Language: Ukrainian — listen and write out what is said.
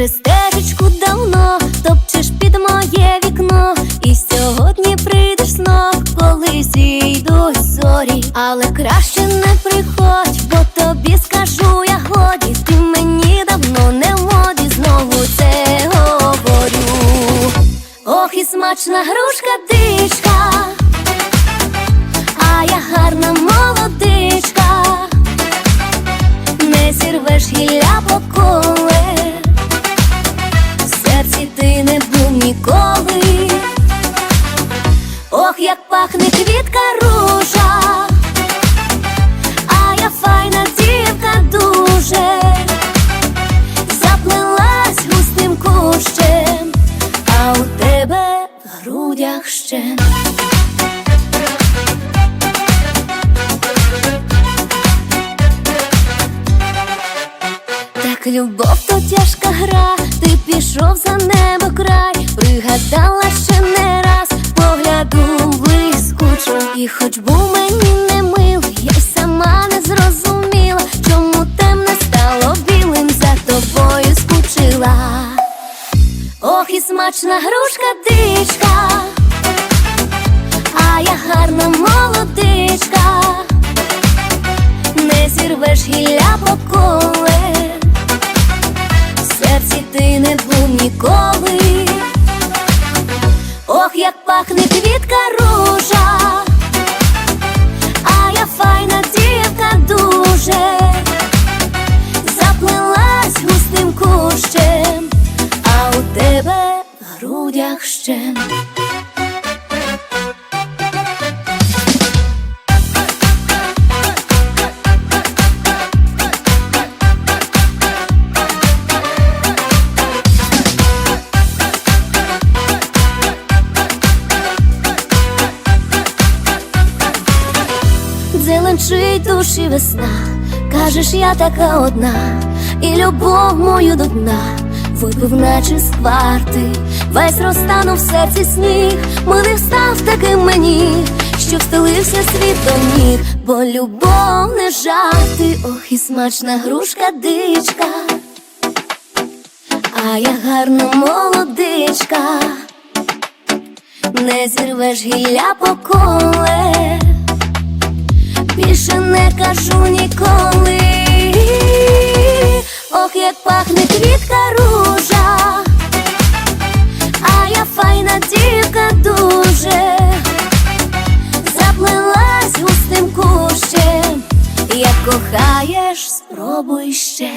вже стежечку давно топчеш під моє вікно, і сьогодні прийдеш знов, коли зійдуть зорі, але краще не приходь, бо тобі скажу я годі, ти мені давно не в моді, знову це говорю. Ох, і смачна грушка дичка, а я гарна молодичка, не зірвеш гілля поколе, ніколи. Ох, як пахне квітка ружа, а я файна дівка дуже, заплелась густим кущем, а у тебе в грудях ще. Любов то тяжка гра, ти пішов за небо край, пригадала ще не раз погляду блискучу, і хоч був мені не милий, я й сама не зрозуміла, чому темне стало білим, за тобою скучила. Ох, і смачна грушка дичка, а я гарна молодичка, не зірвеш гілля поколе, грудях ще. Зеленчить душі весна, кажеш, я така одна, і любов мою до дна випив, наче з кварти, весь розтанув в серці сніг, милий став таким мені, що встелився світ до ніг, бо любов не жарти, ох і смачна грушка дичка, а я гарна молодичка, не зірвеш гілля поколе більше не кажу ніколи. Ох, як пахне квітка ружа, а я файна дівка дуже, заплелась густим кущем, як кохаєш, спробуй ще.